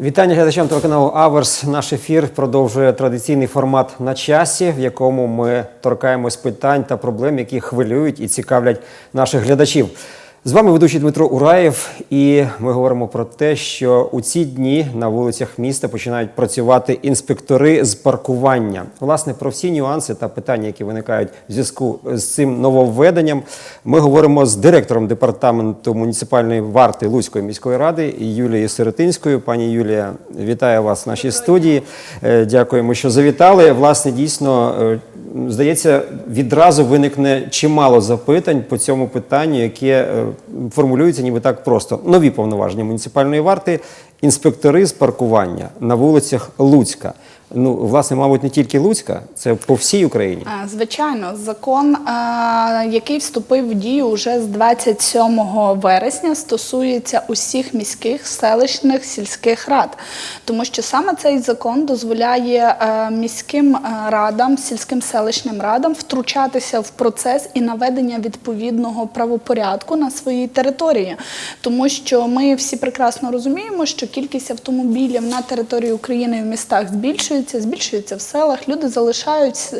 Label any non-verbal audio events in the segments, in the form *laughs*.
Вітання глядачам телеканалу Аверс. Наш ефір продовжує традиційний формат на часі, в якому ми торкаємось питань та проблем, які хвилюють і цікавлять наших глядачів. З вами ведучий Дмитро Ураєв, і ми говоримо про те, що у ці дні на вулицях міста починають працювати інспектори з паркування. Власне, про всі нюанси та питання, які виникають в зв'язку з цим нововведенням, ми говоримо з директором департаменту муніципальної варти Луцької міської ради Юлією Сиротинською. Пані Юлія, вітаю вас в нашій студії. Е, Дякуємо, що завітали. Власне, дійсно, е, здається, відразу виникне чимало запитань по цьому питанню, яке е, формулюється ніби так просто. Нові повноваження муніципальної варти, інспектори з паркування на вулицях Луцька. Ну, власне, мабуть, не тільки Луцька, це по всій Україні. Звичайно, закон, який вступив в дію вже з 27 вересня, стосується усіх міських, селищних, сільських рад, тому що саме цей закон дозволяє е, міським е, радам, сільським селищним радам втручатися в процес і наведення відповідного правопорядку на своїй території, тому що ми всі прекрасно розуміємо, що кількість автомобілів на території України в містах збільшується, збільшується в селах. Люди залишають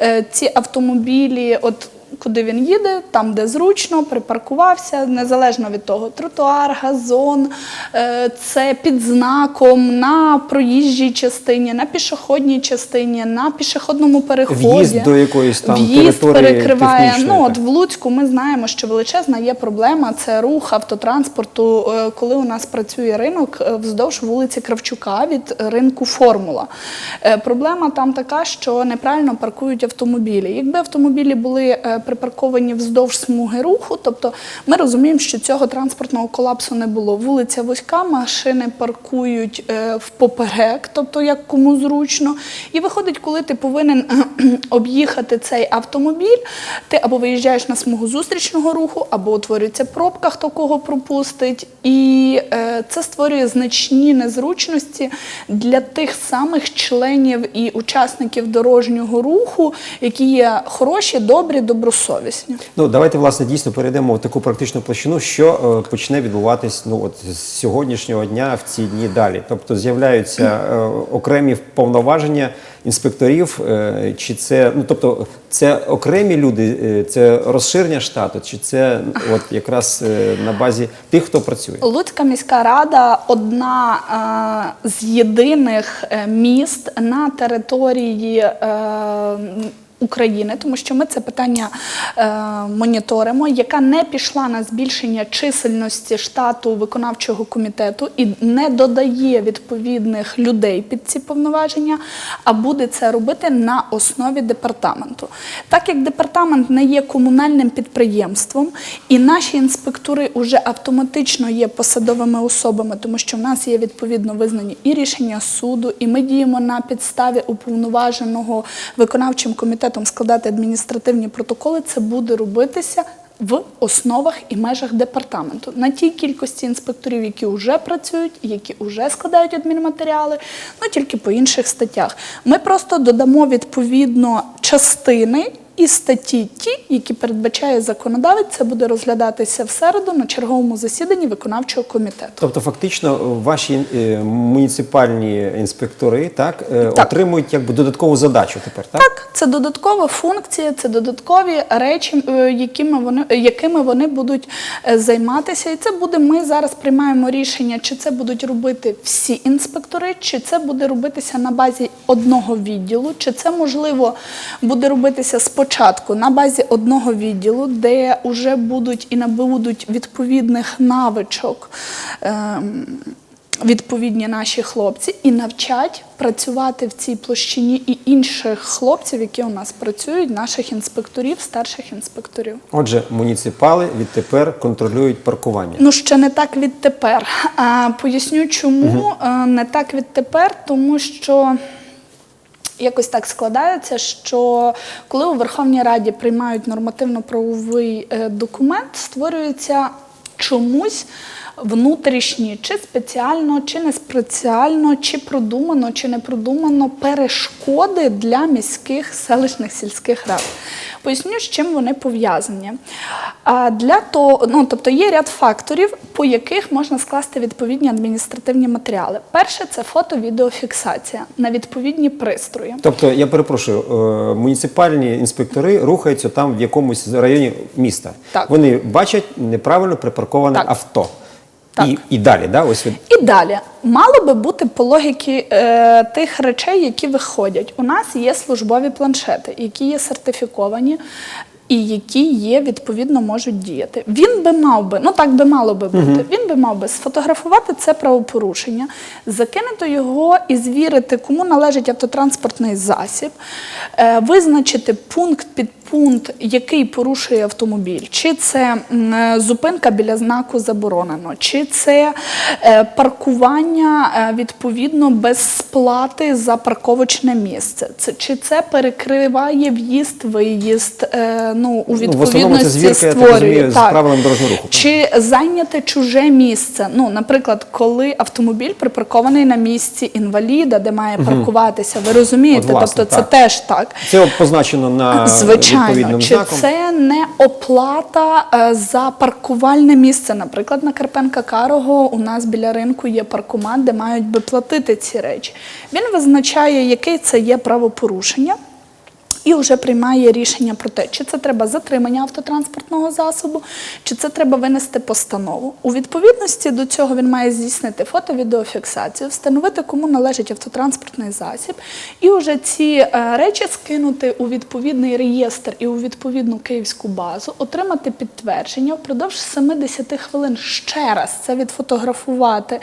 е, ці автомобілі. От Куди він їде, там, де зручно, припаркувався, незалежно від того, тротуар, газон, е, це під знаком на проїжджій частині, на пішохідній частині, на пішохідному переході. В'їзд до якоїсь там В'їзд перекриває. Ну, от в Луцьку ми знаємо, що величезна є проблема це рух автотранспорту, е, коли у нас працює ринок е, вздовж вулиці Кравчука від ринку Формула. Проблема там така, що неправильно паркують автомобілі. Якби автомобілі були припарковані вздовж смуги руху, тобто ми розуміємо, що цього транспортного колапсу не було. Вулиця вузька, машини паркують е, впоперек, тобто як кому зручно. І виходить, коли ти повинен *clears throat* об'їхати цей автомобіль, ти або виїжджаєш на смугу зустрічного руху, або утворюється пробка, хто кого пропустить. І е, це створює значні незручності для тих самих членів і учасників дорожнього руху, які є хороші, добрі, добрі, добросовісні. Ну, давайте, власне, дійсно перейдемо в таку практичну площину, що е, почне відбуватись ну, от, з сьогоднішнього дня в ці дні далі. Тобто з'являються е, окремі повноваження інспекторів, е, чи це, ну, тобто, це окремі люди, е, це розширення штату, чи це от, якраз е, на базі тих, хто працює? Луцька міська рада одна е, з єдиних е, міст на території. Е, України, тому що ми це питання е, моніторимо, яка не пішла на збільшення чисельності штату виконавчого комітету і не додає відповідних людей під ці повноваження, а буде це робити на основі департаменту. Так як департамент не є комунальним підприємством, і наші інспектори вже автоматично є посадовими особами, тому що в нас є відповідно визнані і рішення суду, і ми діємо на підставі уповноваженого виконавчим комітетом складати адміністративні протоколи. Це буде робитися. В основах і межах департаменту на тій кількості інспекторів, які вже працюють, які вже складають адмінматеріали, ну тільки по інших статтях. Ми просто додамо відповідно частини і статті ті, які передбачає законодавець, це буде розглядатися в середу на черговому засіданні виконавчого комітету. Тобто, фактично, ваші е, муніципальні інспектори так, е, Так. отримують якби додаткову задачу тепер, так? Так, це додаткова функція, це додаткові речі, е, якими вони, якими вони будуть е, займатися. І це буде. Ми зараз приймаємо рішення, чи це будуть робити всі інспектори, чи це буде робитися на базі одного відділу, чи це можливо буде робитися спочатку на базі одного відділу, де вже будуть і набудуть відповідних навичок. ем, відповідні наші хлопці і навчать працювати в цій площині і інших хлопців, які у нас працюють, наших інспекторів, старших інспекторів. Отже, муніципали відтепер контролюють паркування. Ну ще не так відтепер. А, поясню, чому е, не так відтепер, тому що. Якось так складається, що коли у Верховній Раді приймають нормативно-правовий е, документ, створюється чомусь внутрішні, чи спеціально, чи не спеціально, чи продумано, чи не продумано перешкоди для міських селищних сільських рад. Поясню, з чим вони пов'язані. Для того, ну тобто є ряд факторів, по яких можна скласти відповідні адміністративні матеріали. Перше це фото-відеофіксація на відповідні пристрої. Тобто, я перепрошую, е, муніципальні інспектори рухаються там в якомусь районі міста. Так. Вони бачать неправильно припарковане Так. авто. Так. І, і далі, да? Ось ви- І далі мало би бути по логіки е, тих речей, які виходять. У нас є службові планшети, які є сертифіковані. І які є відповідно можуть діяти. Він би мав би, ну так би мало би бути. Він би мав би сфотографувати це правопорушення, закинути його і звірити, кому належить автотранспортний засіб, е, визначити пункт під пункт, який порушує автомобіль, чи це зупинка біля знаку заборонено, чи це е, паркування е, відповідно без сплати за парковочне місце, чи це перекриває в'їзд, виїзд, е, ну у Ну, відповідності створює з правилами дорожнього руху. Чи зайняти чуже місце? Ну, наприклад, коли автомобіль припаркований на місці інваліда, де має паркуватися, ви розумієте? От, власне, тобто це так. теж так. Це позначено на Звичайно, відповідним чи знаком. це не оплата е, за паркувальне місце? Наприклад, на Карпенка Карого у нас біля ринку є паркомат, де мають би платити ці речі. Він визначає, яке це є правопорушення. І вже приймає рішення про те, чи це треба затримання автотранспортного засобу, чи це треба винести постанову. У відповідності до цього він має здійснити фото-відеофіксацію, встановити, кому належить автотранспортний засіб, і вже ці е, речі скинути у відповідний реєстр і у відповідну київську базу, отримати підтвердження впродовж 70 хвилин ще раз це відфотографувати.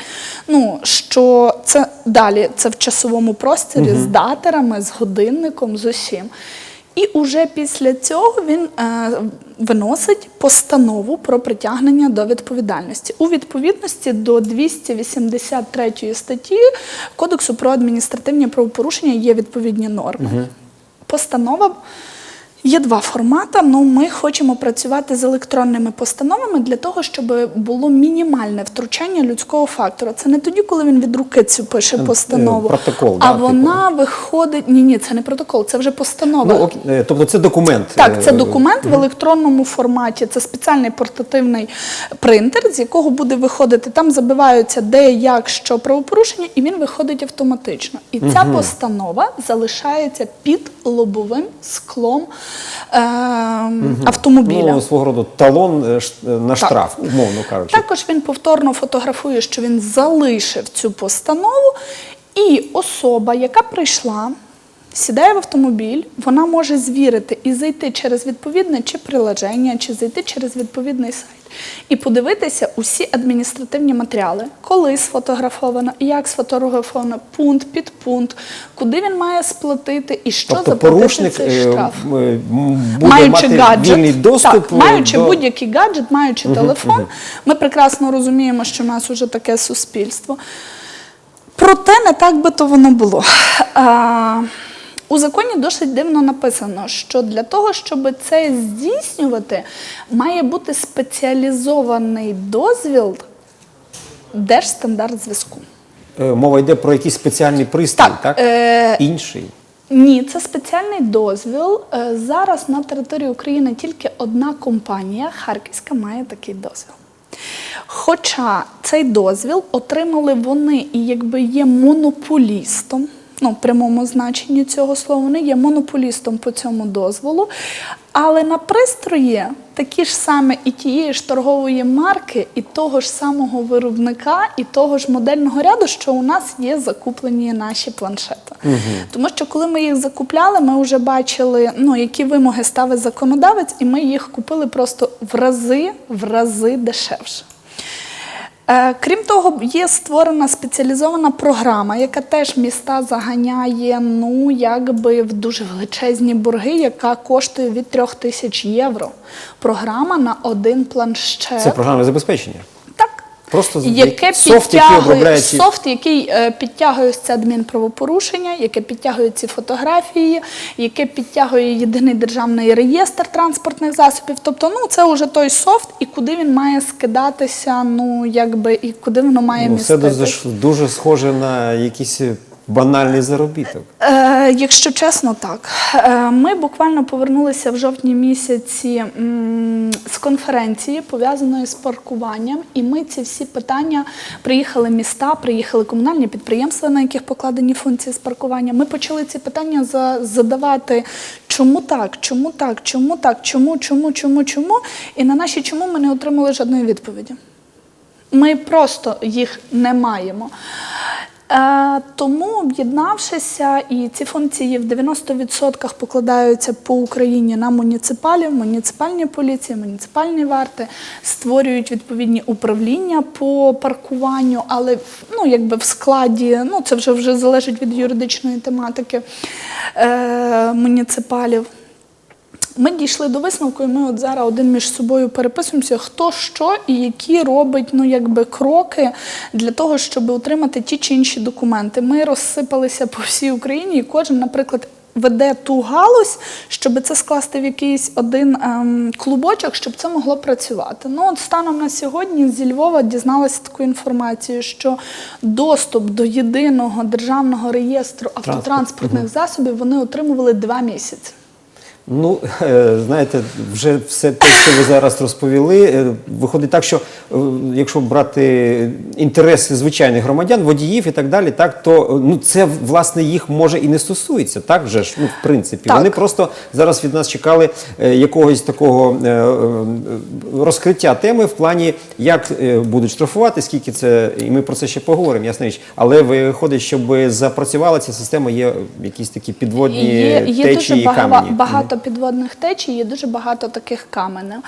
Ну що це далі, це в часовому просторі з датерами, з годинником, з усім. І уже після цього він е, виносить постанову про притягнення до відповідальності у відповідності до 283 статті Кодексу про адміністративні правопорушення є відповідні норми. Постанова Є два формати. Ну, ми хочемо працювати з електронними постановами для того, щоб було мінімальне втручання людського фактора. Це не тоді, коли він від руки цю пише Е, постанову, протокол, а да, типу. вона виходить. Ні, ні, це не протокол, це вже постанова. Ну, е, тобто це документ. Так, це е, документ в електронному форматі. Це спеціальний портативний принтер, з якого буде виходити. Там забиваються де, як, що правопорушення, і він виходить автоматично. І ця постанова залишається під лобовим склом е, автомобіля. Ну, свого роду талон е, е, на штраф, умовно кажучи. Також він повторно фотографує, що він залишив цю постанову, і особа, яка прийшла, сідає в автомобіль, вона може звірити і зайти через відповідне чи приложення, чи зайти через відповідний сайт. І подивитися усі адміністративні матеріали, коли сфотографовано, як сфотографовано, пункт під пункт, куди він має сплатити і що Тобто заплатити порушник цей е, штраф е, буде маючи мати гаджет, вільний доступ так, е, маючи до... будь-який гаджет, маючи телефон, ми прекрасно розуміємо, що в нас уже таке суспільство. Проте не так би то воно було. А, у законі досить дивно написано, що для того, щоб це здійснювати, має бути спеціалізований дозвіл Держстандарт зв'язку. Е, Мова йде про якийсь спеціальний пристрій, Так, так? е, Інший. Ні, це спеціальний дозвіл. Е, Зараз на території України тільки одна компанія Харківська має такий дозвіл. Хоча цей дозвіл отримали вони і якби є монополістом, ну, в прямому значенні цього слова, вони є монополістом по цьому дозволу. Але на пристрої такі ж саме і тієї ж торгової марки, і того ж самого виробника, і того ж модельного ряду, що у нас є закуплені наші планшети. Тому що коли ми їх закупляли, ми вже бачили, ну, які вимоги ставить законодавець, і ми їх купили просто в рази, в рази дешевше. Е, Крім того, є створена спеціалізована програма, яка теж міста заганяє ну якби в дуже величезні борги, яка коштує від трьох тисяч євро. Програма на один планшет. Це програма забезпечення. Просто Яке софт, який обробляє ці- софт, який е, підтягує це адмінправопорушення, яке підтягує ці фотографії, яке підтягує єдиний державний реєстр транспортних засобів. Тобто, ну це вже той софт, і куди він має скидатися, ну якби і куди воно має Ну, міститись. дуже, дуже схоже на якісь банальний заробіток. Е, якщо чесно, так. Е, ми буквально повернулися в жовтні місяці з конференції, пов'язаної з паркуванням, і ми ці всі питання приїхали міста, приїхали комунальні підприємства, на яких покладені функції з паркування. Ми почали ці питання за, задавати. Чому так, чому так, чому так, чому, чому, чому, чому? І на наші чому ми не отримали жодної відповіді. Ми просто їх не маємо. Е, тому, об'єднавшися, і ці функції в 90% покладаються по Україні на муніципалів, муніципальні поліції, муніципальні варти, створюють відповідні управління по паркуванню, але ну, якби в складі, ну це вже, вже залежить від юридичної тематики е, муніципалів. Ми дійшли до висновку, і ми от зараз один між собою переписуємося, хто що і які робить ну, якби, кроки для того, щоб отримати ті чи інші документи. Ми розсипалися по всій Україні, і кожен, наприклад, веде ту галузь, щоб це скласти в якийсь один ем, клубочок, щоб це могло працювати. Ну, от станом на сьогодні зі Львова дізналася таку інформацію, що доступ до єдиного державного реєстру автотранспортних засобів вони отримували два місяці. Ну, е, знаєте, вже все те, що ви зараз розповіли, е, виходить так, що е, якщо брати інтереси звичайних громадян, водіїв і так далі, так то ну це власне їх може і не стосується, так вже ж ну в принципі. Так. Вони просто зараз від нас чекали якогось такого розкриття теми в плані, як будуть штрафувати, скільки це, і ми про це ще поговоримо, ясна річ. Але виходить, щоб запрацювала ця система, є якісь такі підводні Є, є течії дуже і камені. багато, багато підводних течій, є дуже багато таких каменів.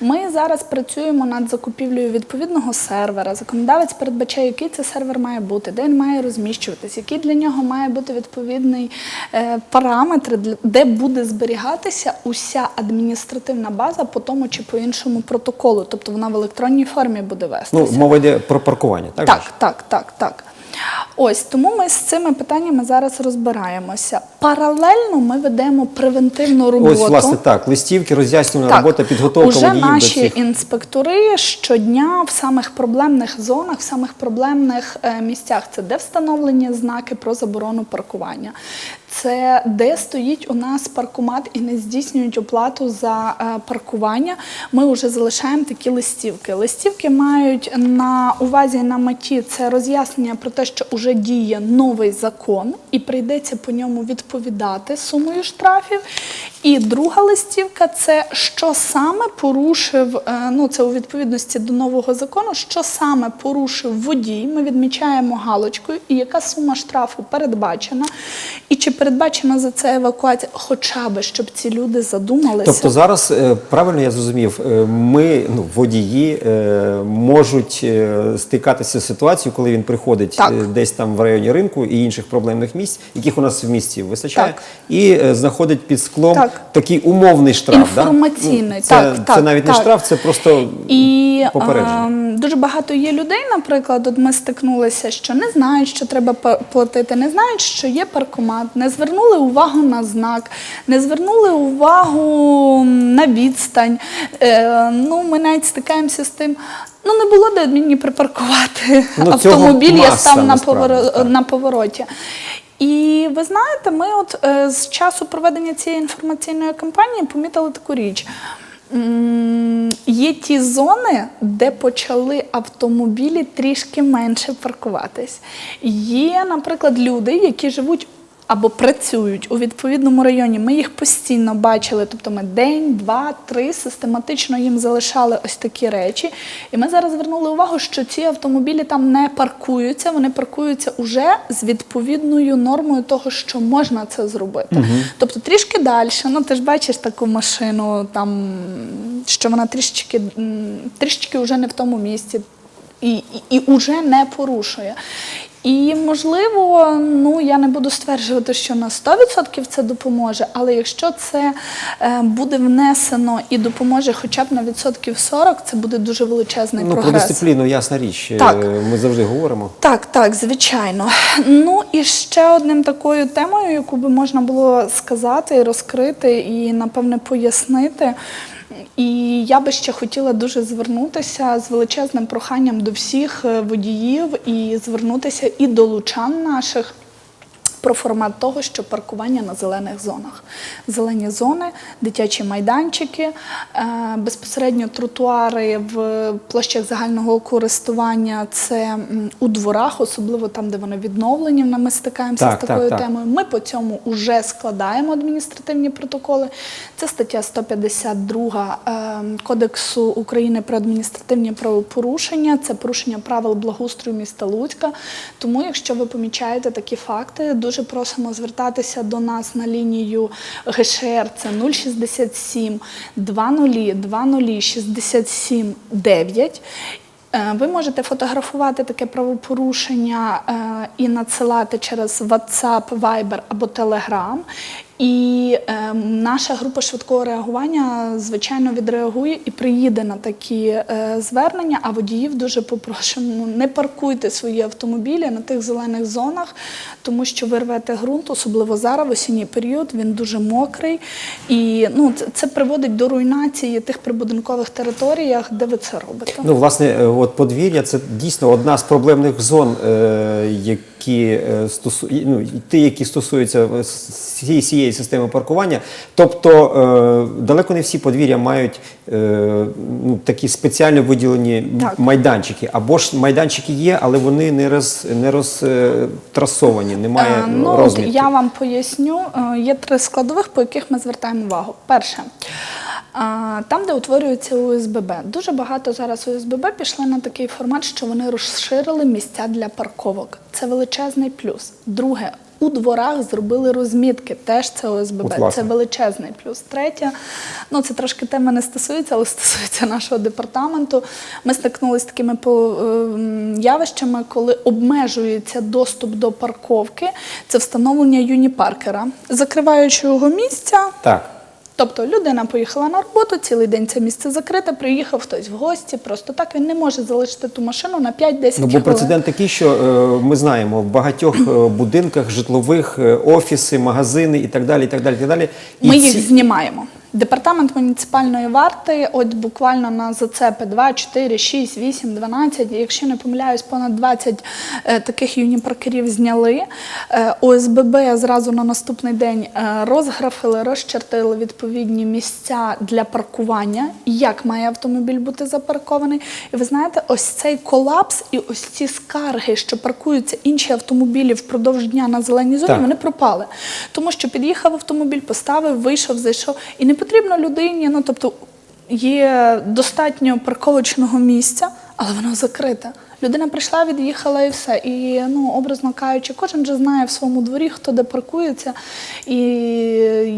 Ми зараз працюємо над закупівлею відповідного сервера. Законодавець передбачає, який це сервер має бути, де він має розміщуватись, який для нього має бути відповідний е, параметр, де буде зберігатися уся адміністративна база по тому чи по іншому протоколу. Тобто вона в електронній формі буде вестися. Ну, мова йде про паркування, так? Так, так, так, так. Ось тому ми з цими питаннями зараз розбираємося. Паралельно ми ведемо превентивну роботу. Ось, власне, так. Листівки, роз'яснювальна робота, підготовка Уже водіїв наші до цих. інспектори щодня в самих проблемних зонах, в самих проблемних е, місцях. Це де встановлені знаки про заборону паркування. Це де стоїть у нас паркомат і не здійснюють оплату за е, паркування. Ми вже залишаємо такі листівки. Листівки мають на увазі на меті це роз'яснення про те, що вже діє новий закон, і прийдеться по ньому відповідати сумою штрафів. І друга листівка це що саме порушив, е, ну це у відповідності до нового закону, що саме порушив водій. Ми відмічаємо галочкою, і яка сума штрафу передбачена, і чи передбачена за це евакуація, хоча би щоб ці люди задумалися. Тобто зараз, е, правильно я зрозумів, е, ми, ну, водії, можуть стикатися з ситуацією, коли він приходить Так. десь там в районі ринку і інших проблемних місць, яких у нас в місті вистачає, Так. і знаходить під склом Так. Такий умовний штраф. да? Інформаційний, Ну, це, так, Це так, навіть не штраф, це просто І попередження. ем, дуже багато є людей, наприклад, от ми стикнулися, що не знають, що треба платити, не знають, що є паркомат, не звернули увагу на знак, не звернули увагу на відстань. Е, ну, ми навіть стикаємося з тим. Ну, не було де мені припаркувати Ну, автомобіль, я став на повороті. І ви знаєте, ми от е, з часу проведення цієї інформаційної кампанії помітили таку річ. Є ті зони, де почали автомобілі трішки менше паркуватись. Є, наприклад, люди, які живуть або працюють у відповідному районі. Ми їх постійно бачили. Тобто ми день, два, три систематично їм залишали ось такі речі. І ми зараз звернули увагу, що ці автомобілі там не паркуються, вони паркуються уже з відповідною нормою того, що можна це зробити. Тобто трішки далі, ну ти ж бачиш таку машину, там що вона трішечки, трішечки вже не в тому місці і, і, і уже не порушує. І можливо, ну я не буду стверджувати, що на 100% це допоможе, але якщо це е, буде внесено і допоможе хоча б на відсотків 40, це буде дуже величезний ну, про дисципліну, ясна річ. е, Так. Ми завжди говоримо. Так, так, звичайно. Ну і ще одним такою темою, яку би можна було сказати, розкрити і напевне пояснити. І я би ще хотіла дуже звернутися з величезним проханням до всіх е, водіїв і звернутися і до лучан наших. Про формат того, що паркування на зелених зонах. Зелені зони, дитячі майданчики, е, безпосередньо тротуари в площах загального користування це у дворах, особливо там, де вони відновлені. Ми стикаємося Так, з такою так, темою. Ми по цьому вже складаємо адміністративні протоколи. Це стаття 152 е, Кодексу України про адміністративні правопорушення. Це порушення правил благоустрою міста Луцька. Тому, якщо ви помічаєте такі факти, дуже просимо звертатися до нас на лінію ГШР. Це 067 20 20 67 9. Е, Ви можете фотографувати таке правопорушення е, і надсилати через WhatsApp, Viber або Telegram. І е, наша група швидкого реагування звичайно відреагує і приїде на такі е, звернення. А водіїв дуже попросимо, не паркуйте свої автомобілі на тих зелених зонах, тому що ви рвете ґрунт, особливо зараз, в осінній період, він дуже мокрий. І ну, це, це приводить до руйнації тих прибудинкових територіях, де ви це робите. Ну, власне, е, от подвір'я це дійсно одна з проблемних зон, е, які е, стосу... ну, ті, які стосуються е, цієї системи паркування. Тобто е, далеко не всі подвір'я мають е, ну, такі спеціально виділені Так. майданчики. Або ж майданчики є, але вони не роз не розтрасовані, немає Е, ну, розмітки. я вам поясню. Е, Є три складових, по яких ми звертаємо увагу. Перше. Там, де утворюється ОСББ. Дуже багато зараз ОСББ пішли на такий формат, що вони розширили місця для парковок. Це величезний плюс. Друге, у дворах зробили розмітки. Теж це ОСББ. От, це величезний плюс. Третє, ну це трошки теми не стосується, але *laughs* стосується нашого департаменту. Ми стикнулися з такими ем, явищами, коли обмежується доступ до парковки. Це встановлення юніпаркера, закриваючого місця. Так. Тобто людина поїхала на роботу, цілий день це місце закрите, приїхав хтось в гості. Просто так він не може залишити ту машину на 5-10 Ну, бо прецедент такий, що е, ми знаємо, в багатьох е, будинках житлових е, офіси, магазини і так далі. І так далі, і так далі. І Ми ці- їх знімаємо. Департамент муніципальної варти, от буквально на зацепи 2, 4, 6, 8, 12, якщо не помиляюсь, понад 20 е, таких юніпаркерів зняли. Е, ОСББ зразу на наступний день е, розграфили, розчертили відповідні місця для паркування, як має автомобіль бути запаркований. І ви знаєте, ось цей колапс і ось ці скарги, що паркуються інші автомобілі впродовж дня на зеленій зоні, Так. вони пропали. Тому що під'їхав автомобіль, поставив, вийшов, зайшов. І не потрібно людині, ну тобто є достатньо парковочного місця, але воно закрите. Людина прийшла, від'їхала і все. І ну, образно кажучи, кожен же знає в своєму дворі, хто де паркується. І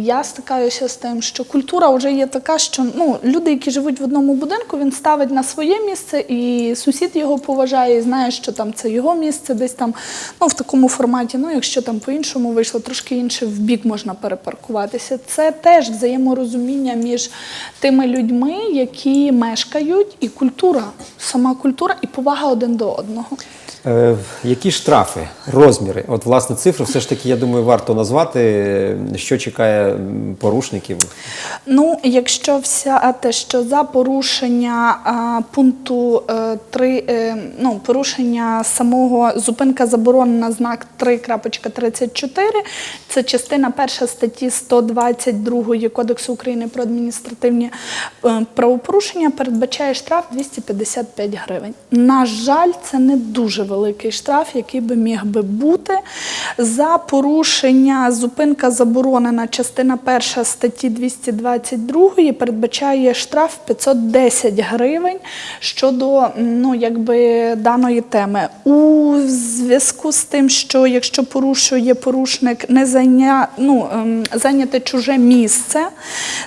я стикаюся з тим, що культура вже є така, що ну, люди, які живуть в одному будинку, він ставить на своє місце, і сусід його поважає, і знає, що там це його місце, десь там ну, в такому форматі. Ну, якщо там по-іншому вийшло, трошки інше в бік можна перепаркуватися. Це теж взаєморозуміння між тими людьми, які мешкають, і культура, сама культура і повага один до одного. Е, які штрафи, розміри? От, власне, цифри все ж таки, я думаю, варто назвати, е, що чекає порушників. Ну, якщо взяти, що за порушення а, пункту е, 3, е, ну, порушення самого зупинка заборонена знак 3.34, це частина перша статті 122 Кодексу України про адміністративні е, правопорушення, передбачає штраф 255 гривень. На жаль, це не дуже великий штраф, який би міг би бути. За порушення зупинка заборонена частина перша статті 222 передбачає штраф 510 гривень щодо ну, якби, даної теми. У зв'язку з тим, що якщо порушує порушник не зайня, ну, ем, зайняти чуже місце,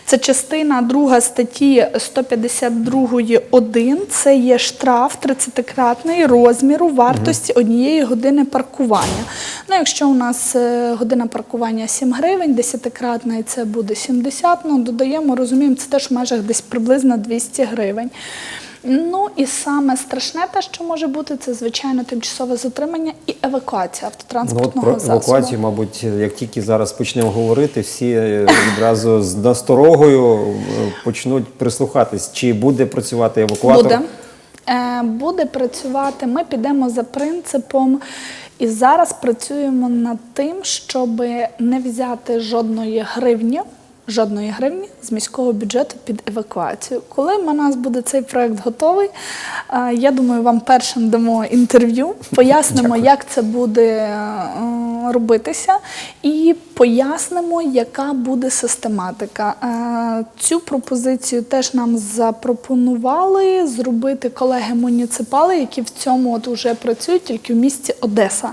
це частина 2 статті 152.1, це є штраф 30-кратний розміру вартості однієї години паркування. Ну, якщо у нас е, година паркування 7 гривень, 10-кратний це буде 70, ну додаємо, розуміємо, це теж в межах десь приблизно 200 гривень. Ну і саме страшне те, що може бути, це звичайно тимчасове затримання і евакуація Ну, от автотранспортного про засобу. евакуацію, мабуть, як тільки зараз почнемо говорити, всі е, відразу з насторогою е, почнуть прислухатись, чи буде працювати евакуатор. Буде. Е, Буде працювати. Ми підемо за принципом І зараз працюємо над тим, щоб не взяти жодної гривні. Жодної гривні з міського бюджету під евакуацію. Коли у нас буде цей проект готовий, е, я думаю, вам першим дамо інтерв'ю, пояснимо, як це буде е, робитися, і пояснимо, яка буде систематика. Е, Цю пропозицію теж нам запропонували зробити колеги-муніципали, які в цьому от уже працюють тільки в місті Одеса.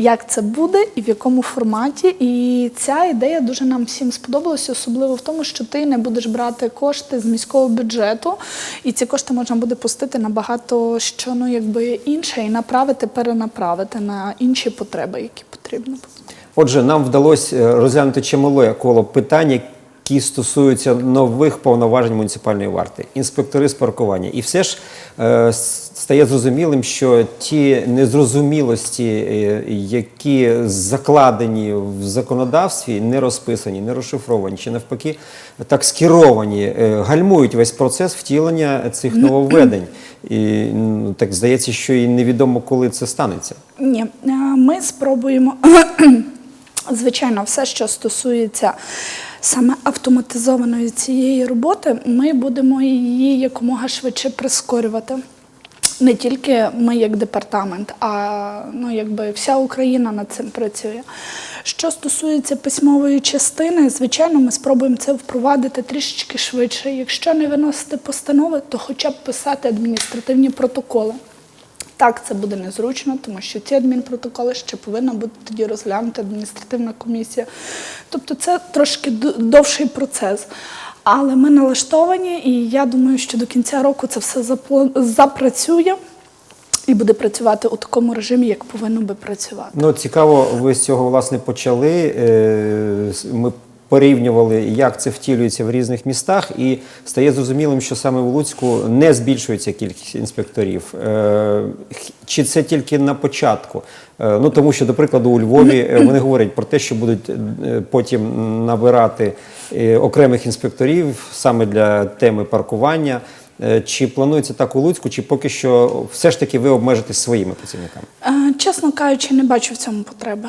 Як це буде і в якому форматі. І ця ідея дуже нам всім сподобалася, особливо в тому, що ти не будеш брати кошти з міського бюджету, і ці кошти можна буде пустити на багато що ну, якби інше і направити, перенаправити на інші потреби, які потрібно. Отже, нам вдалося е, розглянути чимале коло питань, які стосуються нових повноважень муніципальної варти, інспектори з паркування. І все ж е, стає зрозумілим, що ті незрозумілості, е, які закладені в законодавстві, не розписані, не розшифровані, чи навпаки так скеровані, е, гальмують весь процес втілення цих нововведень. І ну, так здається, що і невідомо, коли це станеться. Ні, ми спробуємо, *clears throat* звичайно, все, що стосується саме автоматизованої цієї роботи, ми будемо її якомога швидше прискорювати. Не тільки ми як департамент, а ну, якби вся Україна над цим працює. Що стосується письмової частини, звичайно, ми спробуємо це впровадити трішечки швидше. Якщо не виносити постанови, то хоча б писати адміністративні протоколи. Так, це буде незручно, тому що ці адмінпротоколи ще повинна бути тоді розглянути адміністративна комісія. Тобто це трошки довший процес. Але ми налаштовані, і я думаю, що до кінця року це все запрацює і буде працювати у такому режимі, як повинно би працювати. Ну, цікаво, ви з цього власне почали. Е, Ми порівнювали, як це втілюється в різних містах, і стає зрозумілим, що саме в Луцьку не збільшується кількість інспекторів. Е, Чи це тільки на початку? Е, Ну тому що, до прикладу, у Львові е, вони говорять про те, що будуть потім набирати окремих інспекторів саме для теми паркування. Е, Чи планується так у Луцьку, чи поки що все ж таки ви обмежитесь своїми працівниками? Е, Чесно кажучи, не бачу в цьому потреби.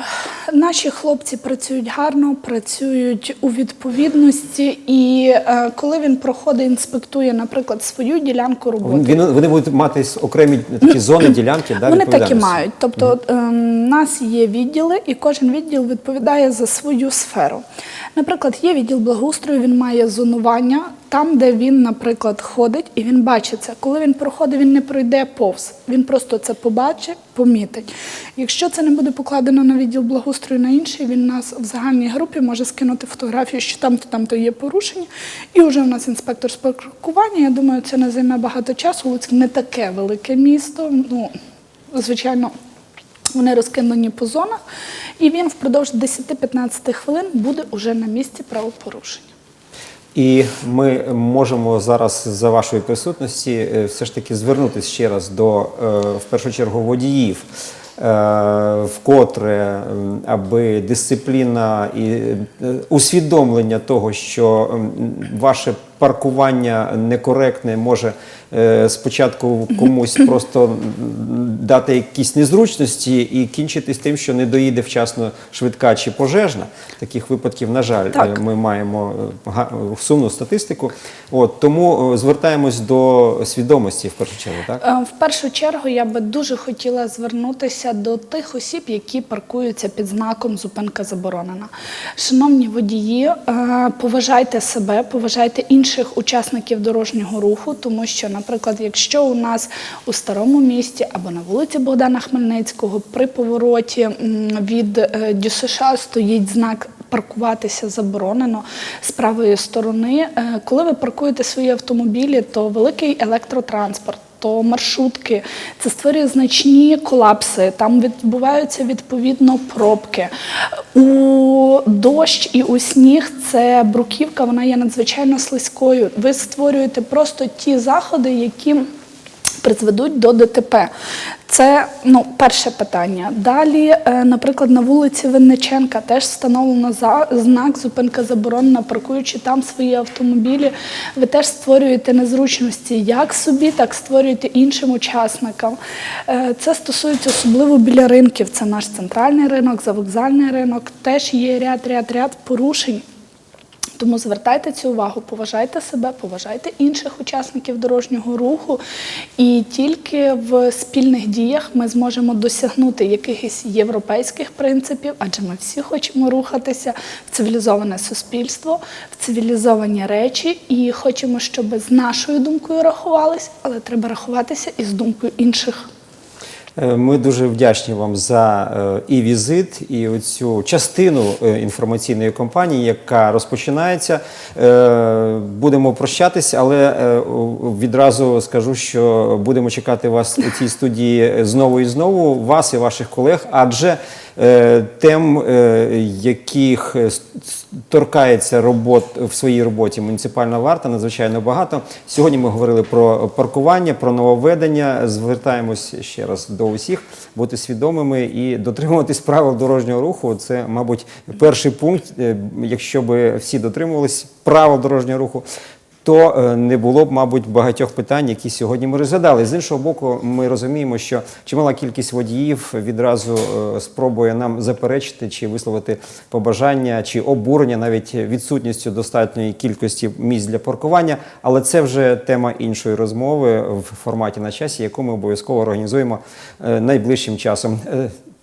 Наші хлопці працюють гарно, працюють у відповідності, і е, коли він проходить, інспектує, наприклад, свою ділянку роботи. Він, вони будуть мати окремі такі зони, ділянки, да, Вони так і мають. Тобто у нас є відділи, і кожен відділ відповідає за свою сферу. Наприклад, є відділ благоустрою, він має зонування там, де він, наприклад, ходить, і він бачить це. Коли він проходить, він не пройде повз. Він просто це побачить, помітить. Якщо це не буде покладено на відділ благоустрою на інший, він нас в загальній групі може скинути фотографію, що там-то там-то є порушення. І вже у нас інспектор з паркування. Я думаю, це не займе багато часу. Луцьк не таке велике місто. Ну, звичайно, вони розкинені по зонах, і він впродовж 10-15 хвилин буде уже на місці правопорушення. І ми можемо зараз за вашої присутності е, все ж таки звернутися ще раз до е, в першу чергу водіїв. е, Вкотре, аби дисципліна і усвідомлення того, що ваше паркування некоректне може спочатку комусь *coughs* просто дати якісь незручності і кінчитись тим, що не доїде вчасно швидка чи пожежна. Таких випадків, на жаль, Так. е, ми маємо е, сумну статистику. От тому е, звертаємось до свідомості в першу чергу. Так Е, В першу чергу я би дуже хотіла звернутися до тих осіб, які паркуються під знаком зупинка заборонена. Шановні водії, е, поважайте себе, поважайте інших учасників дорожнього руху, тому що, наприклад, якщо у нас у старому місті або на вулиці Богдана Хмельницького при повороті від е, ДЮСШ стоїть знак паркуватися заборонено з правої сторони. Е, Коли ви паркуєте свої автомобілі, то великий електротранспорт. То маршрутки це створює значні колапси. Там відбуваються відповідно пробки. У дощ і у сніг це бруківка, вона є надзвичайно слизькою. Ви створюєте просто ті заходи, які призведуть до ДТП. Це ну, перше питання. Далі, е, наприклад, на вулиці Винниченка теж встановлено знак зупинка заборонена, паркуючи там свої автомобілі. Ви теж створюєте незручності як собі, так створюєте іншим учасникам. Е, Це стосується особливо біля ринків. Це наш центральний ринок, завокзальний ринок. Теж є ряд, ряд, ряд порушень. Тому звертайте цю увагу, поважайте себе, поважайте інших учасників дорожнього руху, і тільки в спільних діях ми зможемо досягнути якихось європейських принципів, адже ми всі хочемо рухатися в цивілізоване суспільство, в цивілізовані речі, і хочемо, щоб з нашою думкою рахувались, але треба рахуватися і з думкою інших. Е, Ми дуже вдячні вам за е, і візит, і оцю частину е, інформаційної кампанії, яка розпочинається. Будемо прощатись, але відразу скажу, що будемо чекати вас у цій студії знову і знову, вас і ваших колег, адже тем, е, яких е, торкається робот в своїй роботі муніципальна варта, надзвичайно багато. Сьогодні ми говорили про паркування, про нововведення. Звертаємось ще раз до усіх, бути свідомими і дотримуватись правил дорожнього руху. Це, мабуть, перший пункт. Е, Якщо би всі дотримувались правил дорожнього руху, то е, не було б, мабуть, багатьох питань, які сьогодні ми розглядали. З іншого боку, ми розуміємо, що чимала кількість водіїв відразу е, спробує нам заперечити чи висловити побажання чи обурення навіть відсутністю достатньої кількості місць для паркування. Але це вже тема іншої розмови в форматі на часі, яку ми обов'язково організуємо е, найближчим часом.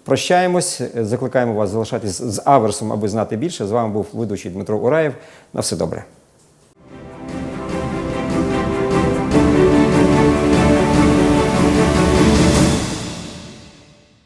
Прощаємось, закликаємо вас залишатись з аверсом, аби знати більше. З вами був ведучий Дмитро Ураєв. На все добре.